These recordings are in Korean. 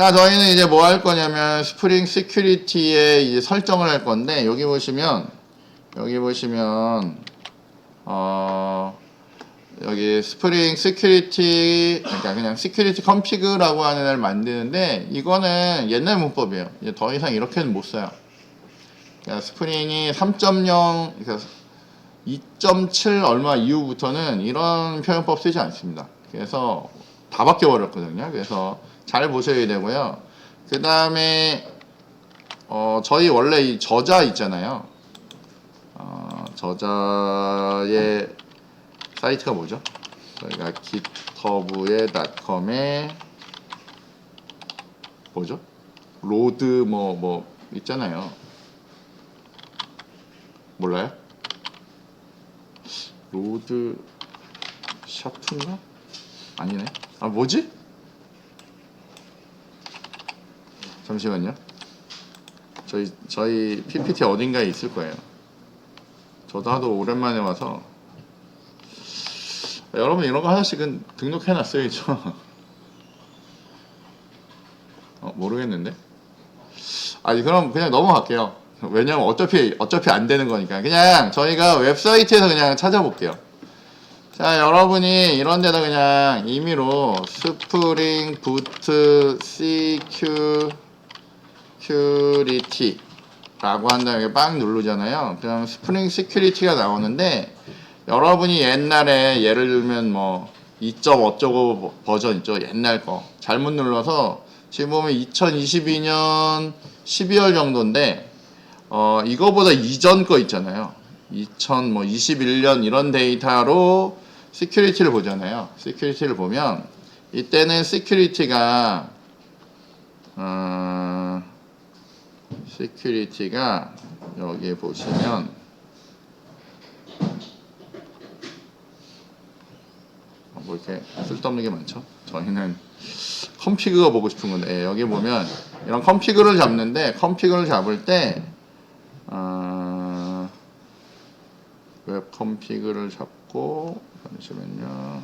자, 저희는 이제 뭐 할 거냐면 스프링 시큐리티의 설정을 할 건데 여기 보시면 여기 보시면 어 여기 스프링 시큐리티 그러니까 그냥 시큐리티 컴피그라고 하는 애를 만드는데 이거는 옛날 문법이에요. 이제 더 이상 이렇게는 못 써요. 그러니까 스프링이 3.0 그러니까 2.7 얼마 이후부터는 이런 표현법 쓰지 않습니다. 그래서 다 바뀌어 버렸거든요. 그래서 잘 보셔야 되고요. 그 다음에 어, 저희 원래 이 저자 있잖아요. 어, 저자의 사이트가 뭐죠? 저희가 github의 .com에 뭐죠? 로드 뭐뭐 있잖아요. 몰라요? 로드 샤프인가? 아니네. 아 뭐지? 잠시만요. 저희 저희 PPT 어딘가에 있을 거예요. 저도 하도 오랜만에 와서 여러분 이런 거 하나씩은 등록해 놨어야죠. 어, 모르겠는데. 아니 그럼 그냥 넘어갈게요. 왜냐면 어차피 어차피 안 되는 거니까 그냥 저희가 웹사이트에서 그냥 찾아볼게요. 자 여러분이 이런 데다 그냥 임의로 스프링 부트 CQ 큐리티라고 한 다음에 빵 누르잖아요. 그럼 스프링 시큐리티가 나오는데 여러분이 옛날에 예를 들면 뭐 2점 어쩌고 버전 있죠. 옛날 거 잘못 눌러서 지금 보면 2022년 12월 정도인데 어 이거보다 이전 거 있잖아요. 2021년 이런 데이터로 시큐리티를 보잖아요. 시큐리티를 보면 이때는 시큐리티가 어, 시큐리티가 여기 보시면 어, 뭐 이렇게 쓸데없는 게 많죠. 저희는 컴피그가 보고 싶은 건데 예, 여기 보면 이런 컴피그를 잡는데 컴피그를 잡을 때 어, 웹 컴피그를 잡고 잠시만요.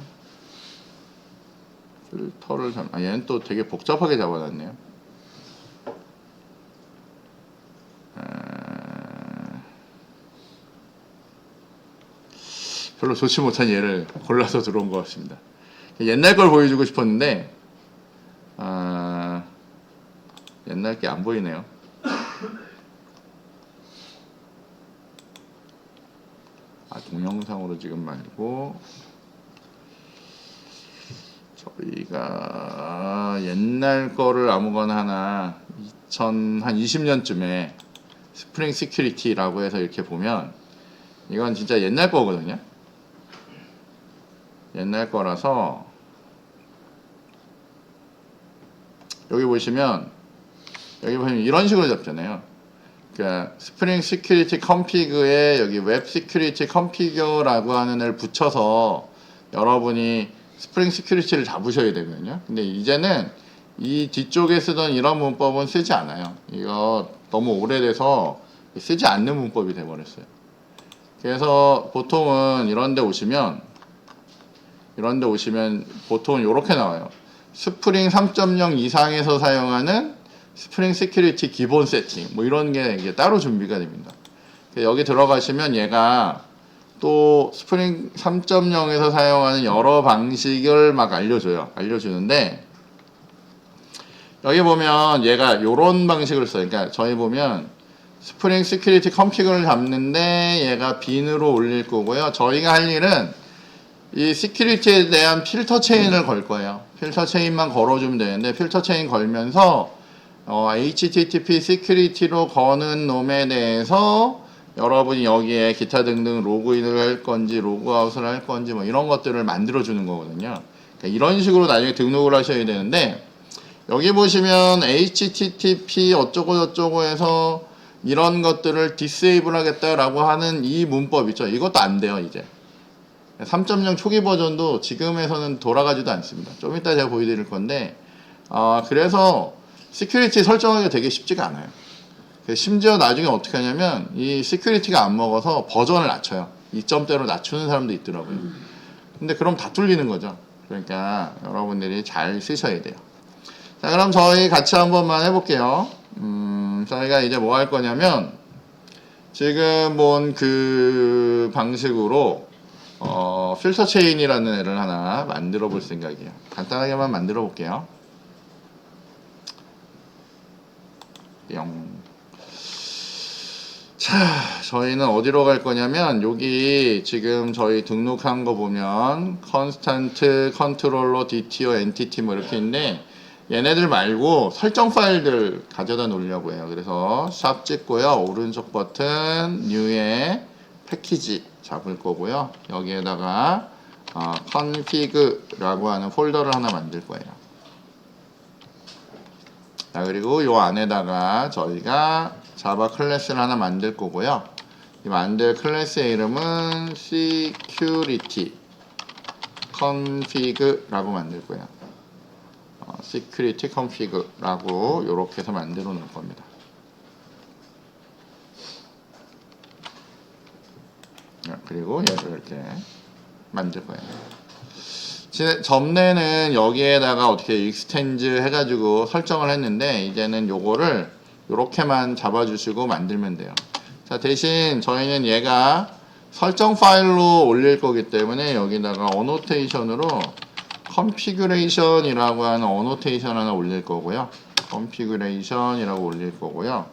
필터를 잡. 아 얘는 또 되게 복잡하게 잡아놨네요. 별로 좋지 못한 예를 골라서 들어온 것 같습니다. 옛날 걸 보여주고 싶었는데 아, 옛날 게 안 보이네요. 아 동영상으로 지금 말고 저희가 옛날 거를 아무거나 하나 2000한 20년쯤에 스프링 시큐리티라고 해서 이렇게 보면 이건 진짜 옛날 거거든요. 옛날 거라서 여기 보시면 여기 보시면 이런 식으로 잡잖아요. 그러니까 스프링 시큐리티 컴피그에 여기 웹 시큐리티 컴피그라고 하는 애를 붙여서 여러분이 스프링 시큐리티를 잡으셔야 되거든요. 근데 이제는 이 뒤쪽에 쓰던 이런 문법은 쓰지 않아요. 이거 너무 오래돼서 쓰지 않는 문법이 돼버렸어요. 그래서 보통은 이런 데 오시면 이런 데 오시면 보통 이렇게 나와요. 스프링 3.0 이상에서 사용하는 스프링 시큐리티 기본 세팅 뭐 이런 게 이게 따로 준비가 됩니다. 여기 들어가시면 얘가 또 스프링 3.0에서 사용하는 여러 방식을 막 알려줘요. 알려주는데 여기 보면 얘가 이런 방식을 써요. 그러니까 저희 보면 스프링 시큐리티 컴피그를 잡는데 얘가 빈으로 올릴 거고요. 저희가 할 일은 이 시큐리티에 대한 필터 체인을 걸 거예요. 필터 체인만 걸어주면 되는데 필터 체인 걸면서 어, HTTP 시큐리티로 거는 놈에 대해서 여러분이 여기에 기타 등등 로그인을 할 건지 로그아웃을 할 건지 뭐 이런 것들을 만들어 주는 거거든요. 그러니까 이런 식으로 나중에 등록을 하셔야 되는데 여기 보시면 HTTP 어쩌고 저쩌고 해서 이런 것들을 디세이블 하겠다라고 하는 이 문법 있죠. 이것도 안 돼요, 이제. 3.0 초기 버전도 지금에서는 돌아가지도 않습니다. 좀 이따 제가 보여드릴 건데, 아, 그래서 시큐리티 설정하기가 되게 쉽지가 않아요. 심지어 나중에 어떻게 하냐면, 이 시큐리티가 안 먹어서 버전을 낮춰요. 2점대로 낮추는 사람도 있더라고요. 근데 그럼 다 뚫리는 거죠. 그러니까 여러분들이 잘 쓰셔야 돼요. 자, 그럼 저희 같이 한 번만 해볼게요. 음, 저희가 이제 뭐 할 거냐면, 지금 본 그 방식으로, 어, 필터 체인이라는 애를 하나 만들어 볼 생각이에요. 간단하게만 만들어 볼게요. 영. 자, 저희는 어디로 갈 거냐면 여기 지금 저희 등록한 거 보면 컨스탄트, 컨트롤러, DTO, 엔티티 뭐 이렇게 있는데 얘네들 말고 설정 파일들 가져다 놓으려고 해요. 그래서 샵 찍고요. 오른쪽 버튼 뉴에 패키지 잡을 거고요. 여기에다가 어, config라고 하는 폴더를 하나 만들 거예요. 자, 그리고 요 안에다가 저희가 자바 클래스를 하나 만들 거고요. 이 만들 클래스의 이름은 security config라고 만들 거예요. 어, security config라고 이렇게 해서 만들어 놓을 겁니다. 자, 그리고 얘를 이렇게 만들 거예요. 제- 전에는 여기에다가 어떻게 익스텐즈 해가지고 설정을 했는데 이제는 요거를 이렇게만 잡아주시고 만들면 돼요. 자 대신 저희는 얘가 설정 파일로 올릴 거기 때문에 여기다가 어노테이션으로 configuration이라고 하는 어노테이션 하나 올릴 거고요. configuration이라고 올릴 거고요.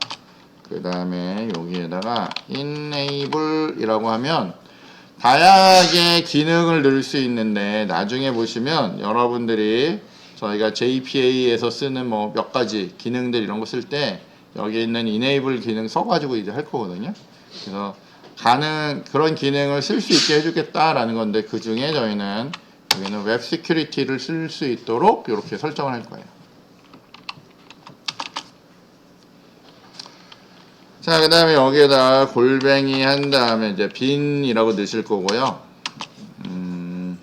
그 다음에 여기에다가 enable이라고 하면 다양하게 기능을 넣을 수 있는데 나중에 보시면 여러분들이 저희가 JPA에서 쓰는 뭐 몇 가지 기능들 이런 거 쓸 때 여기 있는 enable 기능 써가지고 이제 할 거거든요. 그래서 가능 그런 기능을 쓸 수 있게 해주겠다라는 건데 그 중에 저희는 여기는 웹 시큐리티를 쓸 수 있도록 이렇게 설정을 할 거예요. 자, 그 다음에 여기에다 골뱅이 한 다음에 이제 빈이라고 넣으실 거고요. 음.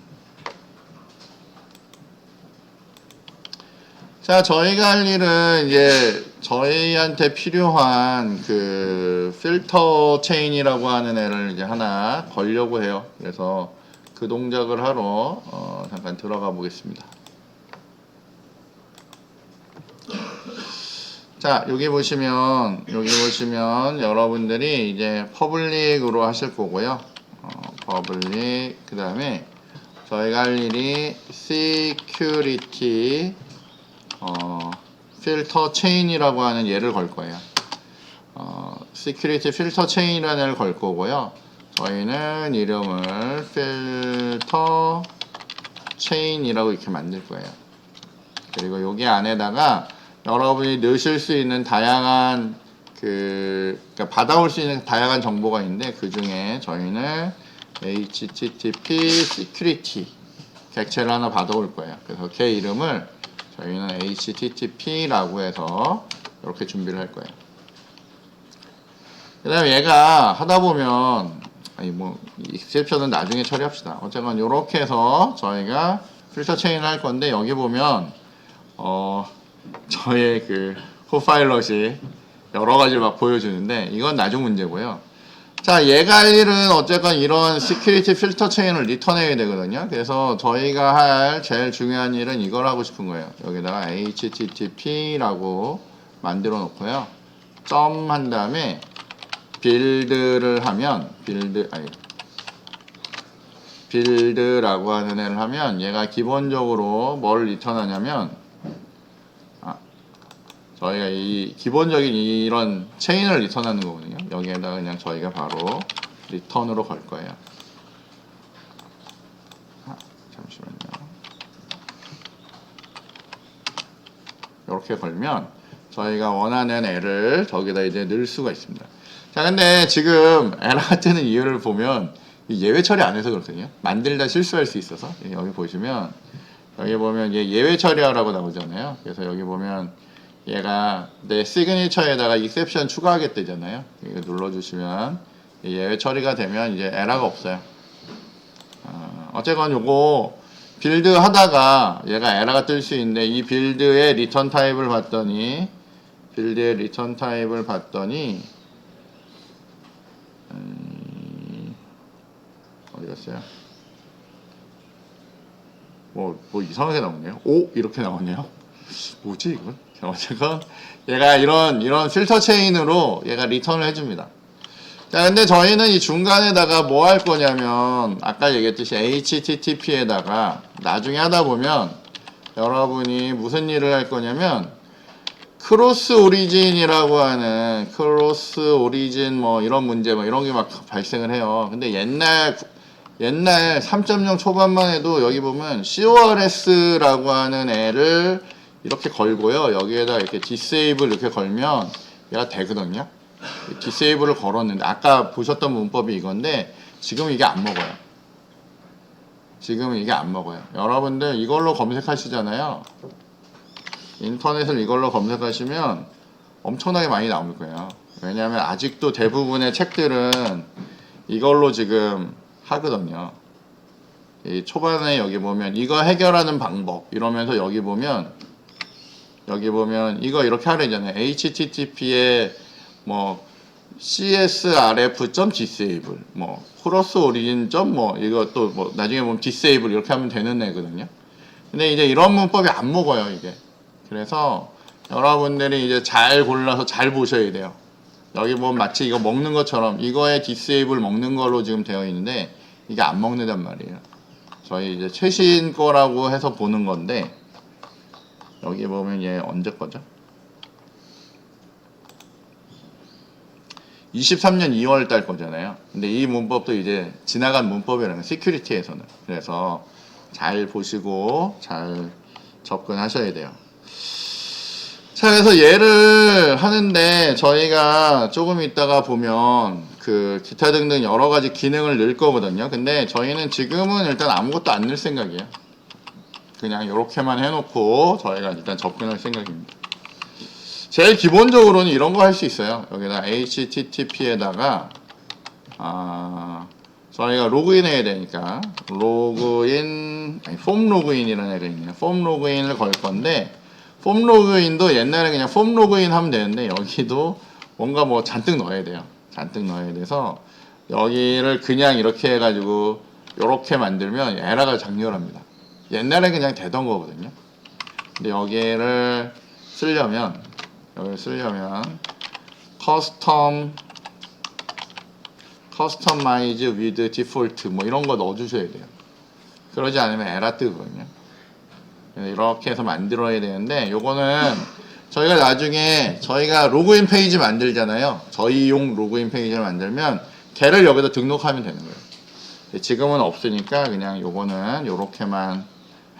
자, 저희가 할 일은 이제 저희한테 필요한 그 필터 체인이라고 하는 애를 이제 하나 걸려고 해요. 그래서 그 동작을 하러 어, 잠깐 들어가 보겠습니다. 자, 여기 보시면, 여기 보시면 여러분들이 이제 퍼블릭으로 하실 거고요. 어, 퍼블릭, 그 다음에 저희가 할 일이 security, 어, 필터 체인이라고 하는 얘를 걸 거예요. 어, security 필터 체인이라는 애를 걸 거고요. 저희는 이름을 필터 체인이라고 이렇게 만들 거예요. 그리고 여기 안에다가 여러분이 넣으실 수 있는 다양한 그 그러니까 받아올 수 있는 다양한 정보가 있는데 그 중에 저희는 HTTP security 객체를 하나 받아올 거예요. 그래서 걔 이름을 저희는 HTTP라고 해서 이렇게 준비를 할 거예요. 그 다음에 얘가 하다 보면 아니 뭐 익셉션은 나중에 처리합시다. 어쨌건 이렇게 해서 저희가 필터 체인을 할 건데 여기 보면 어 저의 그 코파일럿이 여러 가지를 막 보여주는데 이건 나중 문제고요. 자, 얘가 할 일은 어쨌건 이런 시큐리티 필터 체인을 리턴해야 되거든요. 그래서 저희가 할 제일 중요한 일은 이걸 하고 싶은 거예요. 여기다가 HTTP라고 만들어 놓고요. 점 한 다음에 빌드를 하면 빌드 아니 빌드라고 하는 애를 하면 얘가 기본적으로 뭘 리턴하냐면 저희가 이 기본적인 이런 체인을 리턴하는 거거든요. 여기에다가 그냥 저희가 바로 리턴으로 걸 거예요. 아, 잠시만요. 이렇게 걸면 저희가 원하는 애를 저기다 이제 넣을 수가 있습니다. 자, 근데 지금 에러가 뜨는 이유를 보면 이 예외 처리 안 해서 그렇거든요. 만들다 실수할 수 있어서 여기 보시면 여기 보면 얘 예외 처리하라고 나오잖아요. 그래서 여기 보면 얘가 내 시그니처에다가 익셉션 추가하겠다잖아요. 이거 눌러주시면 예외 처리가 되면 이제 에러가 없어요. 어, 어쨌건 요거 빌드 하다가 얘가 에러가 뜰 수 있는데 이 빌드의 리턴 타입을 봤더니 빌드의 리턴 타입을 봤더니 음, 어디 갔어요? 뭐, 뭐 이상하게 나오네요. 오 이렇게 나오네요. 뭐지 이건? 어쨌건 얘가 이런 이런 필터 체인으로 얘가 리턴을 해줍니다. 자, 근데 저희는 이 중간에다가 뭐 할 거냐면 아까 얘기했듯이 HTTP에다가 나중에 하다 보면 여러분이 무슨 일을 할 거냐면 크로스 오리진이라고 하는 크로스 오리진 뭐 이런 문제 뭐 이런 게 막 발생을 해요. 근데 옛날 옛날 3.0 초반만 해도 여기 보면 CORS라고 하는 애를 이렇게 걸고요. 여기에다 이렇게 디세이블 이렇게 걸면 얘가 되거든요. 디세이블을 걸었는데 아까 보셨던 문법이 이건데 지금 이게 안 먹어요. 지금 이게 안 먹어요. 여러분들 이걸로 검색하시잖아요. 인터넷을 이걸로 검색하시면 엄청나게 많이 나올 거예요. 왜냐하면 아직도 대부분의 책들은 이걸로 지금 하거든요. 이 초반에 여기 보면 이거 해결하는 방법 이러면서 여기 보면 여기 보면 이거 이렇게 하려잖아요. HTTP에 뭐 csrf.disable 뭐 크로스 오리진. 뭐 이거 또뭐 나중에 보면 disable 이렇게 하면 되는 애거든요. 근데 이제 이런 문법이 안 먹어요, 이게. 그래서 여러분들이 이제 잘 골라서 잘 보셔야 돼요. 여기 보면 마치 이거 먹는 것처럼 이거에 디세이블 먹는 걸로 지금 되어 있는데 이게 안 먹는단 말이에요. 저희 이제 최신 거라고 해서 보는 건데 여기 보면 얘 언제 거죠? 23년 2월 달 거잖아요. 근데 이 문법도 이제 지나간 문법이라는 시큐리티에서는 그래서 잘 보시고 잘 접근하셔야 돼요. 자, 그래서 얘를 하는데 저희가 조금 있다가 보면 그 기타 등등 여러 가지 기능을 넣을 거거든요. 근데 저희는 지금은 일단 아무것도 안 넣을 생각이에요. 그냥 이렇게만 해놓고 저희가 일단 접근할 생각입니다. 제일 기본적으로는 이런 거 할 수 있어요. 여기다 HTTP에다가 아, 저희가 로그인 해야 되니까 로그인 아니, 폼 로그인이라는 애가 있네요. 폼 로그인을 걸 건데 폼 로그인도 옛날에 그냥 폼 로그인 하면 되는데 여기도 뭔가 뭐 잔뜩 넣어야 돼요. 잔뜩 넣어야 돼서 여기를 그냥 이렇게 해가지고 이렇게 만들면 에러가 장렬합니다. 옛날에 그냥 되던 거거든요. 근데 여기를 쓰려면 여기를 쓰려면 커스텀 커스터마이즈 위드 디폴트 뭐 이런 거 넣어주셔야 돼요. 그러지 않으면 에러 뜨거든요. 이렇게 해서 만들어야 되는데 요거는 저희가 나중에 저희가 로그인 페이지 만들잖아요. 저희용 로그인 페이지를 만들면 걔를 여기다 등록하면 되는 거예요. 지금은 없으니까 그냥 요거는 요렇게만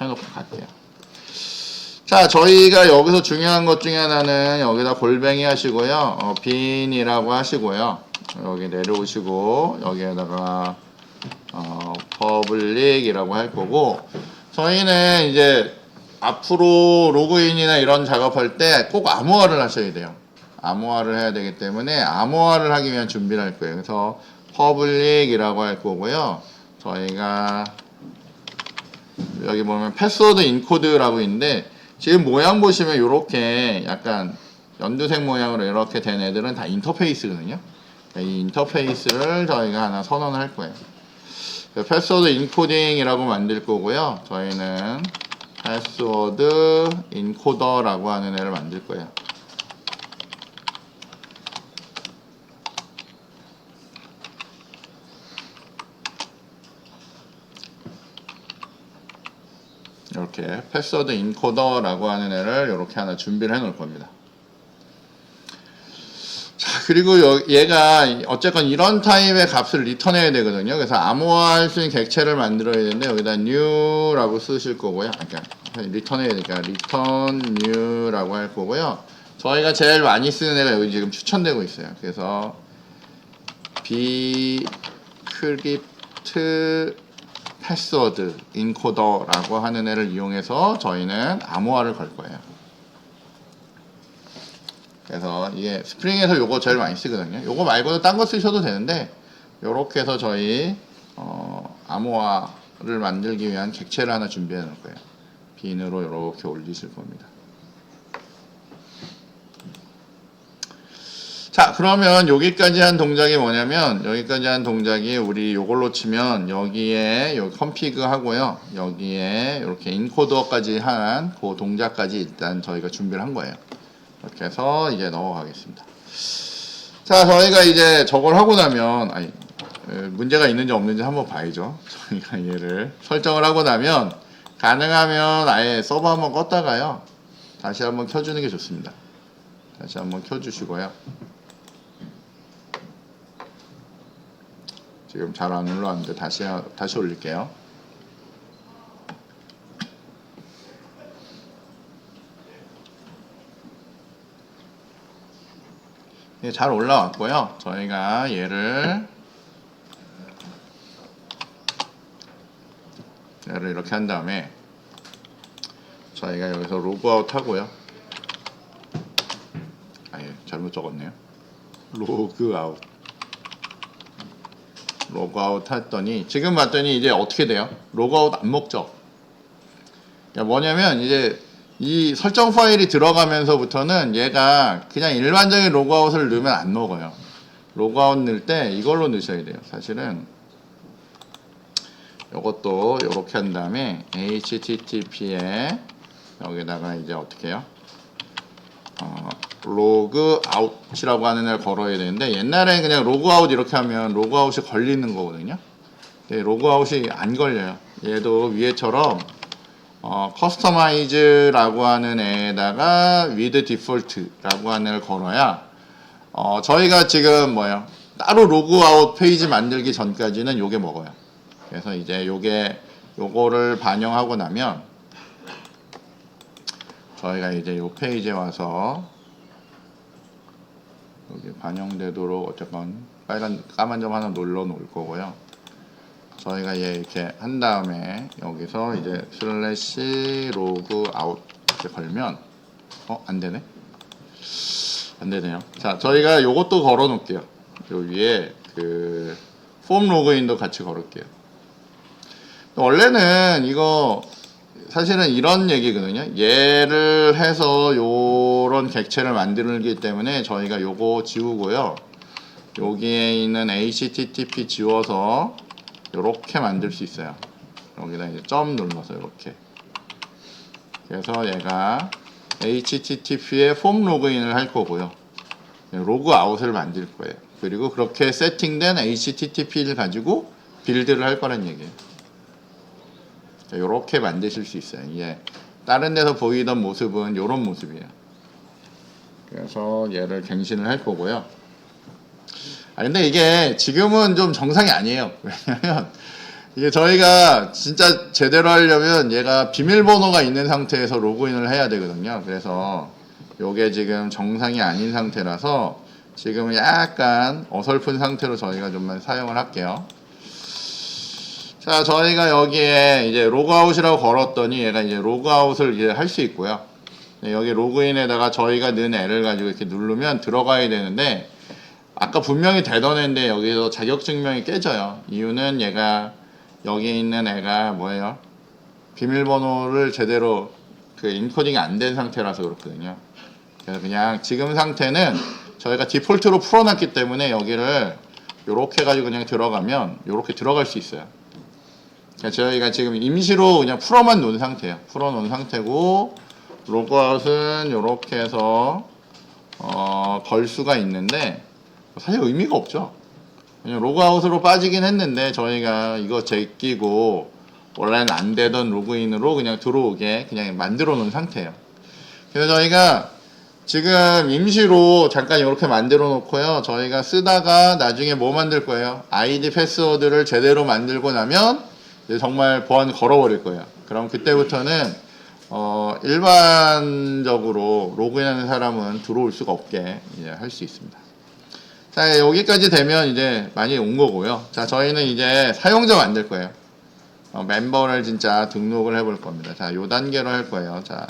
해놓고 갈게요. 자, 저희가 여기서 중요한 것 중에 하나는 여기다 골뱅이 하시고요. 어, 빈이라고 하시고요. 여기 내려오시고 여기에다가 어, 퍼블릭이라고 할 거고 저희는 이제 앞으로 로그인이나 이런 작업할 때 꼭 암호화를 하셔야 돼요. 암호화를 해야 되기 때문에 암호화를 하기 위한 준비를 할 거예요. 그래서 퍼블릭이라고 할 거고요. 저희가 여기 보면 패스워드 인코드라고 있는데 지금 모양 보시면 이렇게 약간 연두색 모양으로 이렇게 된 애들은 다 인터페이스거든요. 이 인터페이스를 저희가 하나 선언을 할 거예요. 그 패스워드 인코딩이라고 만들 거고요. 저희는 패스워드 인코더라고 하는 애를 만들 거예요. 이렇게 패스워드 인코더라고 하는 애를 이렇게 하나 준비를 해 놓을 겁니다. 자, 그리고 여- 얘가 어쨌건 이런 타입의 값을 리턴해야 되거든요. 그래서 암호화할 수 있는 객체를 만들어야 되는데 여기다 new라고 쓰실 거고요. 아, 그러니까 리턴해야 되니까 return new라고 할 거고요. 저희가 제일 많이 쓰는 애가 여기 지금 추천되고 있어요. 그래서 bcrypt 패스워드 인코더라고 하는 애를 이용해서 저희는 암호화를 걸 거예요. 그래서 이게 스프링에서 요거 제일 많이 쓰거든요. 요거 말고도 딴 거 쓰셔도 되는데 요렇게 해서 저희 어, 암호화를 만들기 위한 객체를 하나 준비해 놓을 거예요. 빈으로 이렇게 올리실 겁니다. 자 자, 그러면 여기까지 한 동작이 뭐냐면 여기까지 한 동작이 우리 요걸로 치면 여기에 여기 컴피그 하고요. 여기에 이렇게 인코더까지 한 그 동작까지 일단 저희가 준비를 한 거예요. 이렇게 해서 이제 넘어가겠습니다. 자, 저희가 이제 저걸 하고 나면 아니 에, 문제가 있는지 없는지 한번 봐야죠. 저희가 얘를 설정을 하고 나면 가능하면 아예 서버 한번 껐다가요. 다시 한번 켜주는 게 좋습니다. 다시 한번 켜주시고요. 지금 잘 안 올라왔는데 다시 다시 올릴게요. 네, 잘 올라왔고요. 저희가 얘를 얘를 이렇게 한 다음에 저희가 여기서 로그아웃 하고요. 아예 잘못 적었네요. 로그아웃. 로그아웃 했더니 지금 봤더니 이제 어떻게 돼요? 로그아웃 안 먹죠. 그러니까 뭐냐면 이제 이 설정 파일이 들어가면서부터는 얘가 그냥 일반적인 로그아웃을 넣으면 안 먹어요. 로그아웃 넣을 때 이걸로 넣으셔야 돼요. 사실은 이것도 이렇게 한 다음에 http에 여기다가 이제 어떻게 해요? 어, 로그아웃이라고 하는 애를 걸어야 되는데 옛날에 그냥 로그아웃 이렇게 하면 로그아웃이 걸리는 거거든요. 근데 로그아웃이 안 걸려요. 얘도 위에처럼 어, 커스터마이즈라고 하는 애에다가 with default라고 하는 애를 걸어야 어, 저희가 지금 뭐요 따로 로그아웃 페이지 만들기 전까지는 요게 먹어요. 그래서 이제 요게 요거를 반영하고 나면 저희가 이제 요 페이지에 와서 여기 반영되도록 어쨌건 빨간 까만 점 하나 눌러 놓을 거고요. 저희가 얘 이렇게 한 다음에 여기서 이제 슬래시 로그 아웃 이렇게 걸면 어 안 되네 안 되네요. 자 저희가 요것도 걸어 놓을게요. 요 위에 그 폼 로그인도 같이 걸을게요. 원래는 이거 사실은 이런 얘기거든요. 얘를 해서 요런 객체를 만들기 때문에 저희가 요거 지우고요. 여기에 있는 http 지워서 요렇게 만들 수 있어요. 여기다 이제 점 눌러서 이렇게. 그래서 얘가 http에 폼 로그인을 할 거고요. 로그 아웃을 만들 거예요. 그리고 그렇게 세팅된 http를 가지고 빌드를 할 거란 얘기예요. 이렇게 만드실 수 있어요. 이게 다른 데서 보이던 모습은 이런 모습이에요. 그래서 얘를 갱신을 할 거고요. 아 근데 이게 지금은 좀 정상이 아니에요. 왜냐면 이게 저희가 진짜 제대로 하려면 얘가 비밀번호가 있는 상태에서 로그인을 해야 되거든요. 그래서 요게 지금 정상이 아닌 상태라서 지금은 약간 어설픈 상태로 저희가 좀만 사용을 할게요. 자, 저희가 여기에 이제 로그아웃이라고 걸었더니 얘가 이제 로그아웃을 이제 할 수 있고요. 네, 여기 로그인에다가 저희가 넣은 애를 가지고 이렇게 누르면 들어가야 되는데 아까 분명히 되던 애인데 여기서 자격증명이 깨져요. 이유는 얘가 여기 있는 애가 뭐예요? 비밀번호를 제대로 그 인코딩이 안 된 상태라서 그렇거든요. 그래서 그냥 지금 상태는 저희가 디폴트로 풀어놨기 때문에 여기를 요렇게 가지고 그냥 들어가면 요렇게 들어갈 수 있어요. 그러니까 저희가 지금 임시로 그냥 풀어만 놓은 상태예요. 풀어 놓은 상태고 로그아웃은 이렇게 해서 어, 걸 수가 있는데 사실 의미가 없죠. 그냥 로그아웃으로 빠지긴 했는데 저희가 이거 제끼고 원래는 안 되던 로그인으로 그냥 들어오게 그냥 만들어 놓은 상태예요. 그래서 저희가 지금 임시로 잠깐 이렇게 만들어 놓고요. 저희가 쓰다가 나중에 뭐 만들 거예요? 아이디 패스워드를 제대로 만들고 나면 정말 보안 걸어버릴 거예요. 그럼 그때부터는 어, 일반적으로 로그인하는 사람은 들어올 수가 없게 할 수 있습니다. 자, 여기까지 되면 이제 많이 온 거고요. 자, 저희는 이제 사용자 만들 거예요. 어, 멤버를 진짜 등록을 해볼 겁니다. 자, 요 단계로 할 거예요. 자,